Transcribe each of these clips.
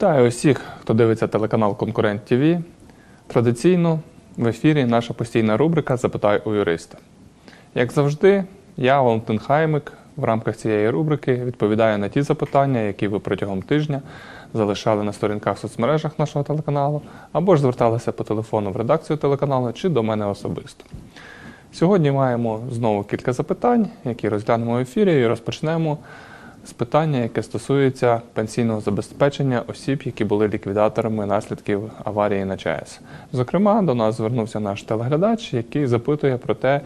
Вітаю усіх, хто дивиться телеканал Конкурент ТВ. Традиційно в ефірі наша постійна рубрика Запитай у юриста. Як завжди, я, Валентин Хаймик, в рамках цієї рубрики відповідаю на ті запитання, які ви протягом тижня залишали на сторінках в соцмережах нашого телеканалу, або ж зверталися по телефону в редакцію телеканалу чи до мене особисто. Сьогодні маємо знову кілька запитань, які розглянемо в ефірі, і розпочнемо з питання, яке стосується пенсійного забезпечення осіб, які були ліквідаторами наслідків аварії на ЧАЕС. Зокрема, до нас звернувся наш телеглядач, який запитує про те,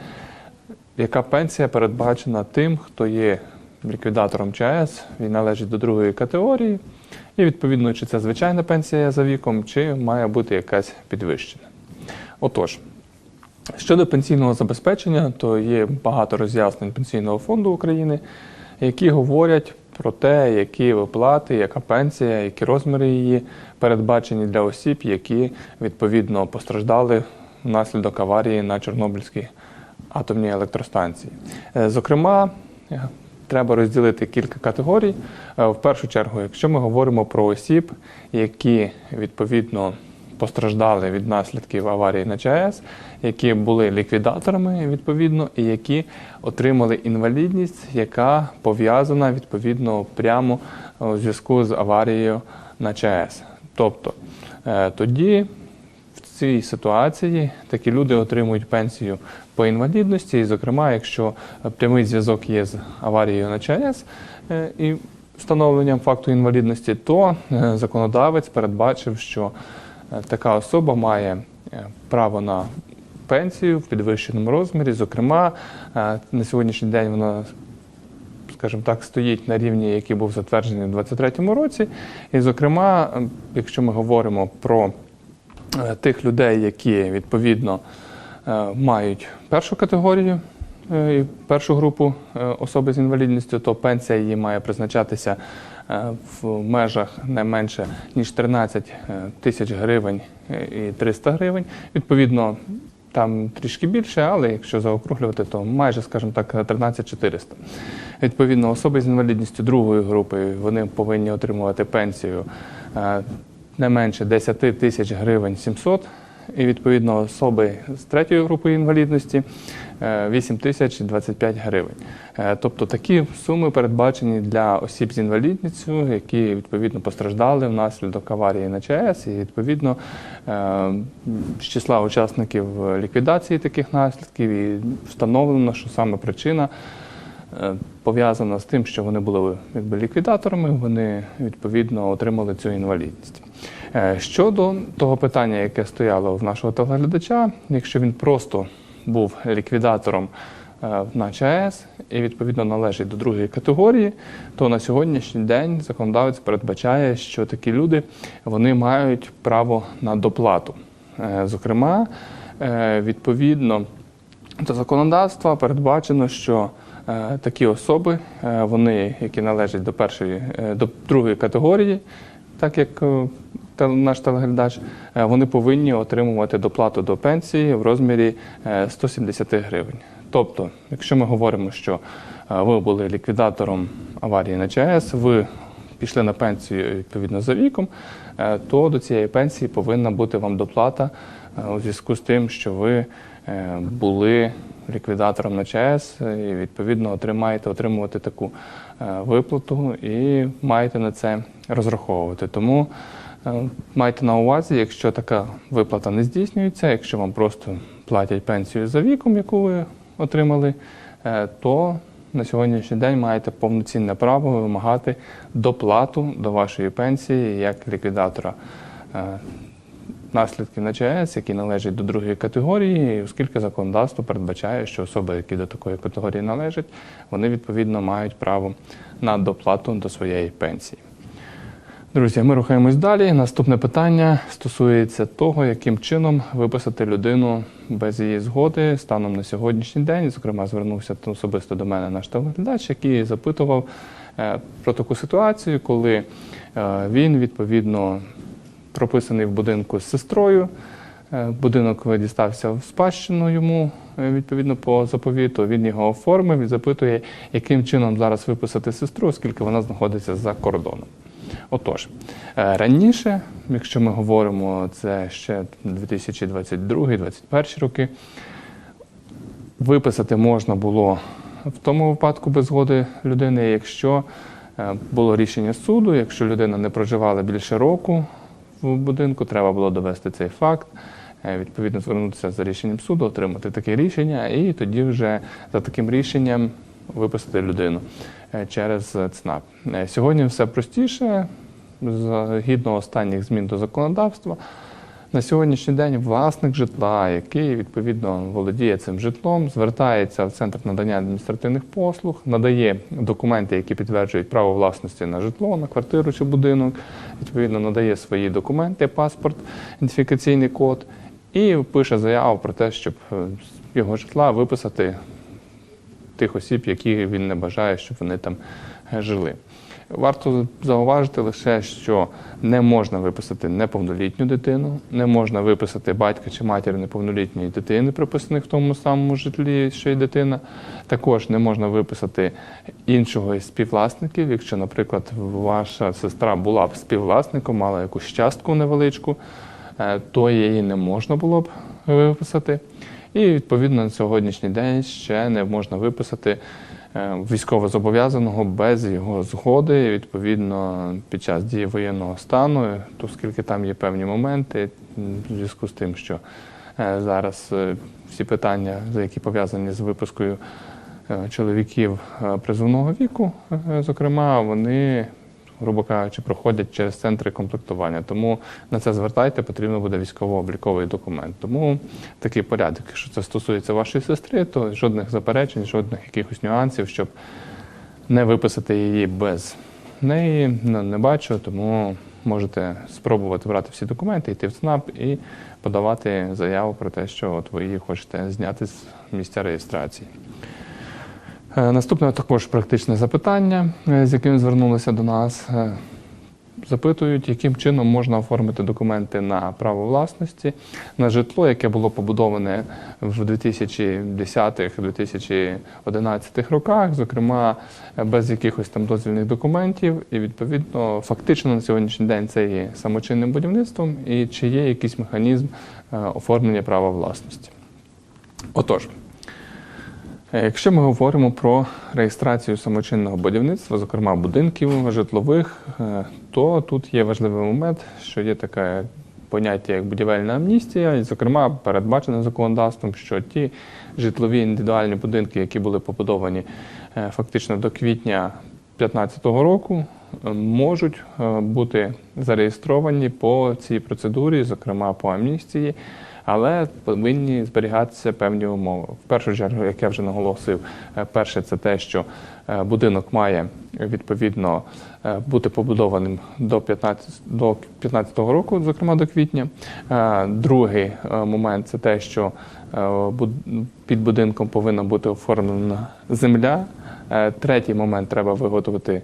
яка пенсія передбачена тим, хто є ліквідатором ЧАЕС, він належить до другої категорії, і відповідно, чи це звичайна пенсія за віком, чи має бути якась підвищена. Отож, Щодо пенсійного забезпечення, то є багато роз'яснень Пенсійного фонду України, які говорять про те, які виплати, яка пенсія, які розміри її передбачені для осіб, які відповідно постраждали внаслідок аварії на Чорнобильській атомній електростанції. Е, Зокрема, е, треба розділити кілька категорій. Е, В першу чергу, якщо ми говоримо про осіб, які відповідно постраждали від наслідків аварії на ЧАЕС, які були ліквідаторами відповідно, і які отримали інвалідність, яка пов'язана відповідно прямо е, у зв'язку з аварією на ЧАЕС. Тобто е, тоді в цій ситуації такі люди отримують пенсію по інвалідності, і, зокрема, якщо прямий зв'язок є з аварією на ЧАЕС е, і встановленням факту інвалідності, то е, законодавець передбачив, що е, така особа має е, право на пенсію в підвищеному розмірі. Зокрема, е, на сьогоднішній день вона скажімо так, стоїть на рівні, який був затверджений у 2023 році. І, зокрема, е, якщо ми говоримо про е, тих людей, які відповідно е, мають першу категорію. е, і Першу групу е, особи з інвалідністю, то пенсія її має призначатися е, в межах не менше ніж 13 е, тисяч гривень е, і 300 гривень. Відповідно, там трішки більше, але якщо заокруглювати, то майже, скажімо так, 13 400. Відповідно, особи з інвалідністю другої групи вони повинні отримувати пенсію е, не менше 10 тисяч гривень 700. І відповідно особи з третьої групи інвалідності е, 8 тисяч 25 гривень. Е, Тобто такі суми передбачені для осіб з інвалідністю, які відповідно постраждали внаслідок аварії на ЧАЕС, і відповідно е, з числа учасників ліквідації таких наслідків і встановлено, що саме причина е, пов'язана з тим, що вони були якби, ліквідаторами, вони відповідно отримали цю інвалідність. Е, Щодо того питання, яке стояло в нашого телеглядача, якщо він просто був ліквідатором е, на ЧАЕС і відповідно належить до другої категорії, то на сьогоднішній день законодавець передбачає, що такі люди вони мають право на доплату. Е, Зокрема, відповідно до законодавства передбачено, що такі особи, вони, які належать до першої, до другої категорії, так як е, наш телеглядач, е, вони повинні отримувати доплату до пенсії в розмірі е, 170 гривень. Тобто, якщо ми говоримо, що е, ви були ліквідатором аварії на ЧАЕС, ви пішли на пенсію відповідно за віком, е, то до цієї пенсії повинна бути вам доплата е, у зв'язку з тим, що ви е, були ліквідатором на ЧАЕС і відповідно отримаєте отримувати таку е, виплату і маєте на це розраховувати. Тому е, майте на увазі, якщо така виплата не здійснюється, якщо вам просто платять пенсію за віком, яку ви отримали, е, то на сьогоднішній день маєте повноцінне право вимагати доплату до вашої пенсії як ліквідатора наслідків на ЧАЕС, які належать до другої категорії, оскільки законодавство передбачає, що особи, які до такої категорії належать, вони відповідно мають право на доплату до своєї пенсії. Друзі, ми рухаємось далі. Наступне питання стосується того, яким чином виписати людину без її згоди станом на сьогоднішній день. Зокрема, звернувся особисто до мене наш телеглядач, який запитував е, про таку ситуацію, коли е, він відповідно прописаний в будинку з сестрою. Е, Будинок дістався в спадщину йому е, відповідно по заповіту. Він його оформив і запитує, яким чином зараз виписати сестру, оскільки вона знаходиться за кордоном. Отож, е, раніше, якщо ми говоримо, це ще 2022-2021 роки, виписати можна було в тому випадку без згоди людини, якщо було рішення суду, якщо людина не проживала більше року в будинку, треба було довести цей факт. е, Відповідно, звернутися за рішенням суду, отримати таке рішення, і тоді вже за таким рішенням виписати людину е, через ЦНАП. Е, Сьогодні все простіше, згідно останніх змін до законодавства. На сьогоднішній день власник житла, який відповідно володіє цим житлом, звертається в центр надання адміністративних послуг, надає документи, які підтверджують право власності на житло, на квартиру чи будинок, відповідно надає свої документи, паспорт, ідентифікаційний код, і пише заяву про те, щоб е, з його житла виписати тих осіб, які він не бажає, щоб вони там е, жили. Варто зауважити лише, що не можна виписати неповнолітню дитину, не можна виписати батька чи матір неповнолітньої дитини, приписаних в тому самому житлі, що й дитина. Також не можна виписати іншого із співвласників. Якщо, наприклад, ваша сестра була б співвласником, мала якусь частку невеличку, е, то її не можна було б виписати. І відповідно на сьогоднішній день ще не можна виписати військовозобов'язаного без його згоди. Відповідно, під час дії воєнного стану, оскільки там є певні моменти, в зв'язку з тим, що е, зараз е, всі питання, які пов'язані з випускою е, чоловіків е, призовного віку, е, зокрема, вони грубо кажучи, проходять через центри комплектування. Тому на це звертайте, потрібно буде військово-обліковий документ. Тому такий порядок. Якщо це стосується вашої сестри, то жодних заперечень, жодних якихось нюансів, щоб не виписати її без неї, не бачу, тому можете спробувати брати всі документи, йти в ЦНАП і подавати заяву про те, що от ви її хочете зняти з місця реєстрації. Е, Наступне також практичне запитання, е, з яким звернулися до нас. Е, Запитують, яким чином можна оформити документи на право власності на житло, яке було побудоване в 2010-2011 роках, зокрема без якихось там дозвільних документів, і відповідно фактично на сьогоднішній день це є самочинним будівництвом, і чи є якийсь механізм оформлення права власності. Отож. Е, Якщо ми говоримо про реєстрацію самочинного будівництва, зокрема будинків житлових, е, то тут є важливий момент, що є таке поняття як будівельна амністія, і, зокрема, передбачено законодавством, що ті житлові індивідуальні будинки, які були побудовані е, фактично до квітня 2015 року, можуть бути зареєстровані по цій процедурі, зокрема по амністії але повинні зберігатися певні умови. В першу чергу, як я вже наголосив, е, перше це те, що е, будинок має відповідно е, бути побудованим до 15 до 15 року, зокрема до квітня. Другий момент це те, що під будинком повинна бути оформлена земля. Третій момент треба виготовити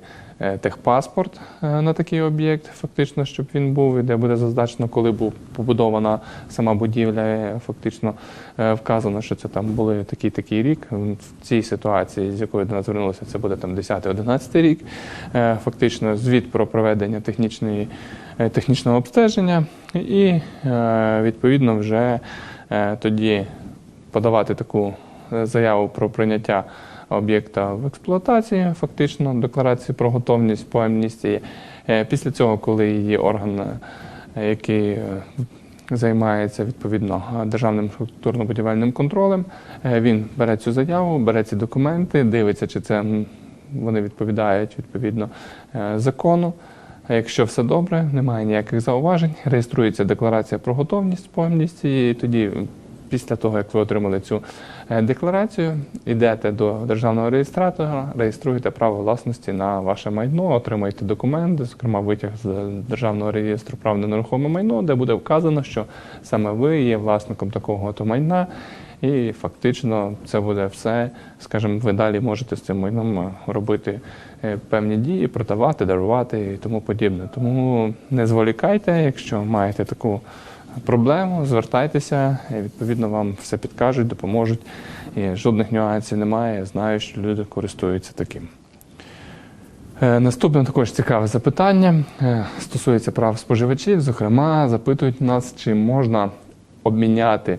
техпаспорт е, на такий об'єкт, фактично, щоб він був, і де буде зазначено, коли був побудована сама будівля. е, Фактично е, вказано, що це там були такий такий рік. В цій ситуації, з якою до нас звернулися, це буде там 10-11 рік. Е, Фактично, звіт про проведення технічної, е, технічного обстеження, і е, відповідно вже е, тоді подавати таку е, заяву про прийняття об'єкта в експлуатації, фактично декларації про готовність по амністії. Е, Після цього, коли її орган, е, який е, займається відповідно державним структурно-будівельним контролем, він бере цю заяву, бере ці документи, дивиться, чи це вони відповідають відповідно закону. Якщо все добре, немає ніяких зауважень, реєструється декларація про готовність по амністії, і тоді після того, як ви отримали цю е, декларацію, йдете до державного реєстратора, реєструєте право власності на ваше майно, отримаєте документи, зокрема витяг з державного реєстру прав на нерухоме майно, де буде вказано, що саме ви є власником такого то майна. І фактично це буде все. Скажімо, ви далі можете з цим майном е, робити е, певні дії, продавати, дарувати і тому подібне. Тому не зволікайте, якщо маєте таку проблему, звертайтеся, і відповідно вам все підкажуть, допоможуть. І жодних нюансів немає. Я знаю, що люди користуються таким. Е, Наступне також цікаве запитання е, стосується прав споживачів. Зокрема, запитують нас, чи можна обміняти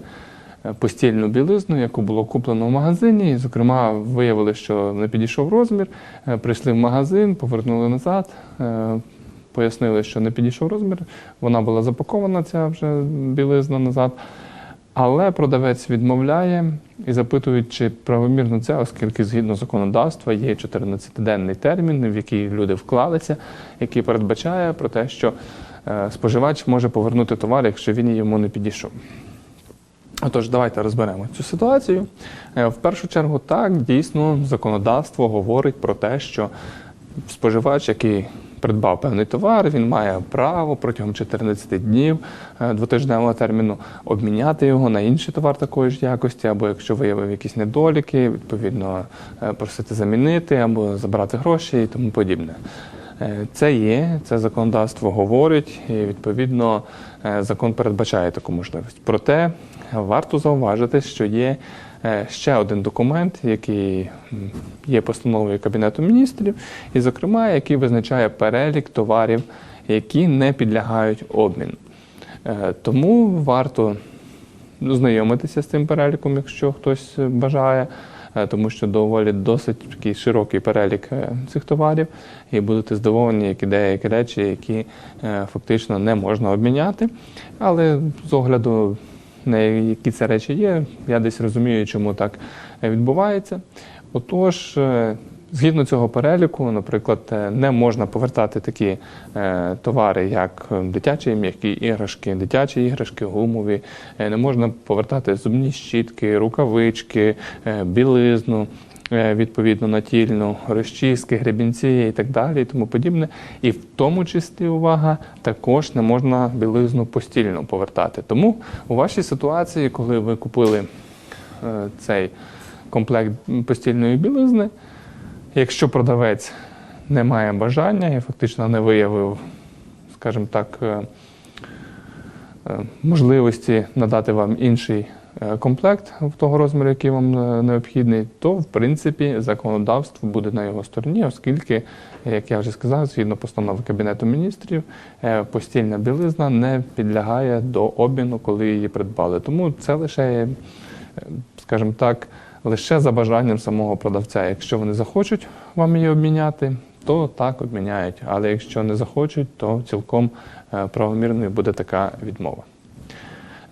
е, постільну білизну, яку було куплено в магазині. І, зокрема, виявили, що не підійшов розмір. Прийшли в магазин, повернули назад. Пояснили, що не підійшов розмір. Вона була запакована, ця вже білизна назад. Але продавець відмовляє і запитують, чи правомірно це, оскільки згідно законодавства є 14-денний термін, в який люди вклалися, який передбачає про те, що е, споживач може повернути товар, якщо він йому не підійшов. Отож, давайте розберемо цю ситуацію. Е, В першу чергу, так, дійсно, законодавство говорить про те, що споживач, який придбав певний товар, він має право протягом 14 днів е, двотижневого терміну обміняти його на інший товар такої ж якості, або якщо виявив якісь недоліки, відповідно е, просити замінити або забрати гроші і тому подібне. Е, Це є, це законодавство говорить, і відповідно закон передбачає таку можливість. Проте варто зауважити, що є ще один документ, який є постановою Кабінету міністрів, і, зокрема, який визначає перелік товарів, які не підлягають обміну. Е, Тому варто знайомитися з цим переліком, якщо хтось е, бажає, е, тому що доволі досить такий широкий перелік е, цих товарів, і будете здивовані, які деякі речі, які е, фактично не можна обміняти. Але з огляду які це речі є, я десь розумію, чому так відбувається. Отож, е, Згідно цього переліку, наприклад, е, не можна повертати такі е, товари, як дитячі м'які іграшки, дитячі іграшки, гумові, не можна повертати зубні щітки, рукавички, білизну. Е, Відповідно натільну, розчіски, гребінці і так далі, і тому подібне. І в тому числі увага, також не можна білизну постільно повертати. Тому у вашій ситуації, коли ви купили е, цей комплект постільної білизни, Якщо продавець не має бажання і фактично не виявив, скажімо так, е, можливості надати вам інший комплект в того розміру, який вам е, необхідний, то в принципі законодавство буде на його стороні, оскільки, як я вже сказав, згідно постанови Кабінету міністрів, е, постільна білизна не підлягає до обміну, коли її придбали. Тому це лише, е, скажімо так, лише за бажанням самого продавця. Якщо вони захочуть вам її обміняти, то так обміняють. Але якщо не захочуть, то цілком е, правомірною буде така відмова.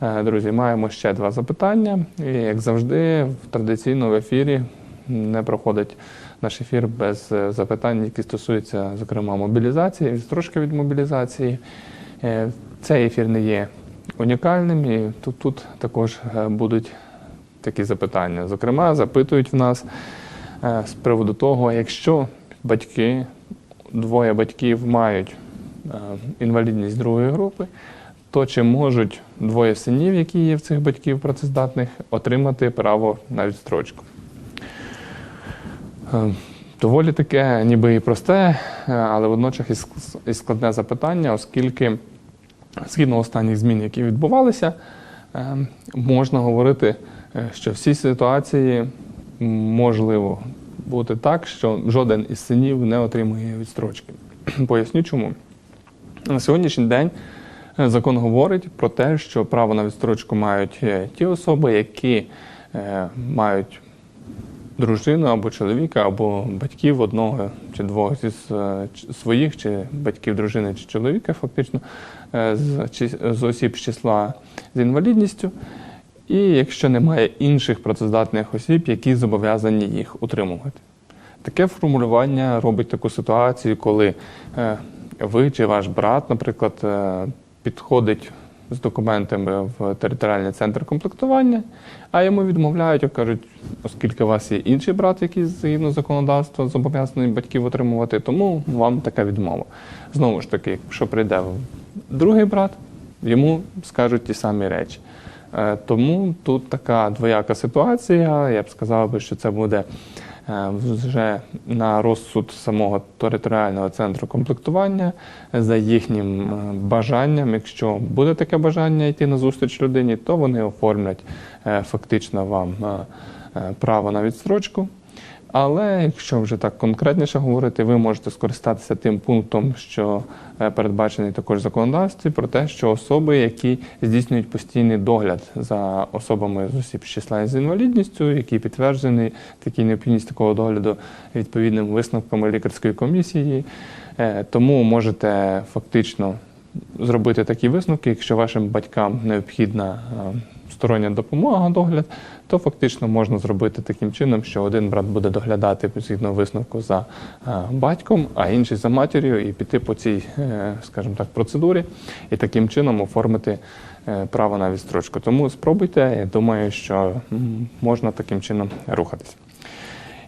Е, Друзі, маємо ще два запитання. І, як завжди, в- традиційно в ефірі не проходить наш ефір без е, запитань, які стосуються, зокрема, мобілізації, відстрочки від мобілізації. Е, Цей ефір не є унікальним, і тут, тут також будуть такі запитання. Зокрема, запитують в нас з приводу того, якщо батьки, двоє батьків мають інвалідність другої групи, то чи можуть двоє синів, які є в цих батьків працездатних, отримати право на відстрочку? Е, Доволі таке, ніби і просте, е, але водночас і складне запитання, оскільки згідно останніх змін, які відбувалися, е, можна говорити, що в цій ситуації можливо бути так, що жоден із синів не отримує відстрочки. Поясню чому. На сьогоднішній день закон говорить про те, що право на відстрочку мають е, ті особи, які е, мають дружину або чоловіка, або батьків одного чи двох зі е, своїх, чи батьків дружини чи чоловіка, фактично, е, з, осіб з числа з інвалідністю. І якщо немає інших працездатних осіб, які зобов'язані їх утримувати. Таке формулювання робить таку ситуацію, коли е, ви чи ваш брат, наприклад, е, підходить з документами в територіальний центр комплектування, а йому відмовляють, кажуть, оскільки у вас є інший брат, який згідно законодавства зобов'язаний батьків отримувати, тому вам така відмова. Знову ж таки, якщо прийде другий брат, йому скажуть ті самі речі. Е, Тому тут така двояка ситуація. Я б сказав що це буде вже на розсуд самого територіального центру комплектування за їхнім е, бажанням. Якщо буде таке бажання йти на зустріч людині, то вони оформлять е, фактично вам е, е, право на відстрочку. Але якщо вже так конкретніше говорити, ви можете скористатися тим пунктом, що е, передбачений також в законодавстві, про те, що особи, які здійснюють постійний догляд за особами з осіб з числа з інвалідністю, які підтверджені такі необхідність такого догляду відповідними висновками лікарської комісії, е, тому можете фактично зробити такі висновки, якщо вашим батькам необхідна е, стороння допомога, догляд, то фактично можна зробити таким чином, що один брат буде доглядати згідно висновку за е, батьком, а інший за матір'ю, і піти по цій, е, скажімо так, процедурі, і таким чином оформити е, право на відстрочку. Тому спробуйте, я думаю, що можна таким чином рухатись.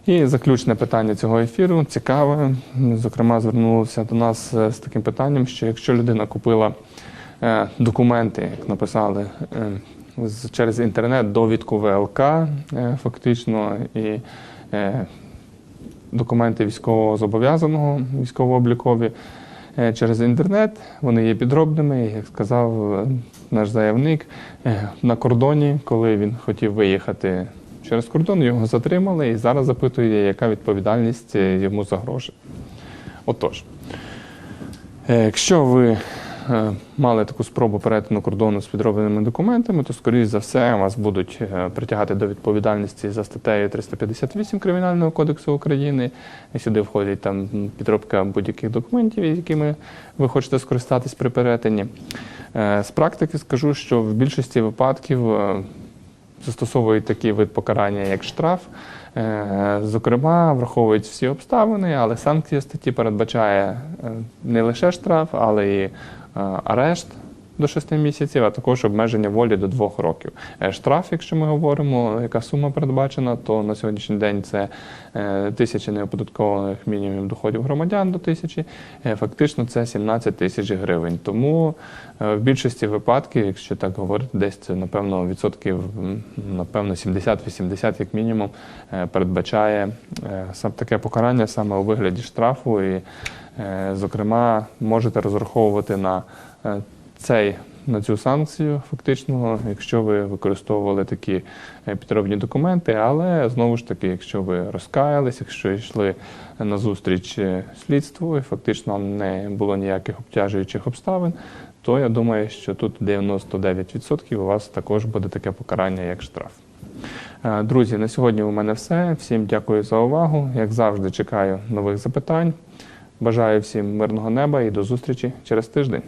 І заключне питання цього ефіру цікаве. Зокрема, звернулося до нас з таким питанням, що якщо людина купила документи, як написали, через інтернет, довідку ВЛК, е, фактично, і е, документи військового зобов'язаного, військово-облікові е, через інтернет, вони є підробними, як сказав наш заявник, на кордоні, коли він хотів виїхати через кордон, його затримали і зараз запитує, яка відповідальність йому загрожує. Отож, е, якщо ви мали таку спробу перетину кордону з підробленими документами, то, скоріш за все, вас будуть е, притягати до відповідальності за статтею 358 Кримінального кодексу України. І сюди входять там підробка будь-яких документів, якими ви хочете скористатись при перетині. Е, З практики скажу, що в більшості випадків е, застосовують такий вид покарання, як штраф. Е, Зокрема, враховують всі обставини, але санкція статті передбачає е, не лише штраф, але е, арешт до 6 місяців, а також обмеження волі до 2 років. Е, Штраф, якщо ми говоримо, яка сума передбачена, то на сьогоднішній день це е, тисяча неоподаткованих мінімумів доходів громадян до тисячі. Е, Фактично це 17 тисяч гривень. Тому в більшості випадків, якщо так говорити, десь це напевно відсотків, напевно, 70-80 як мінімум передбачає сам таке покарання саме у вигляді штрафу. І, зокрема, можете розраховувати на цей. На цю санкцію, фактично, якщо ви використовували такі е, підробні документи, але знову ж таки, якщо ви розкаялись, якщо йшли на зустріч е, слідству і фактично не було ніяких обтяжуючих обставин, то я думаю, що тут 99% у вас також буде таке покарання, як штраф. Е, Друзі, на сьогодні у мене все. Всім дякую за увагу. Як завжди, чекаю нових запитань. Бажаю всім мирного неба і до зустрічі через тиждень.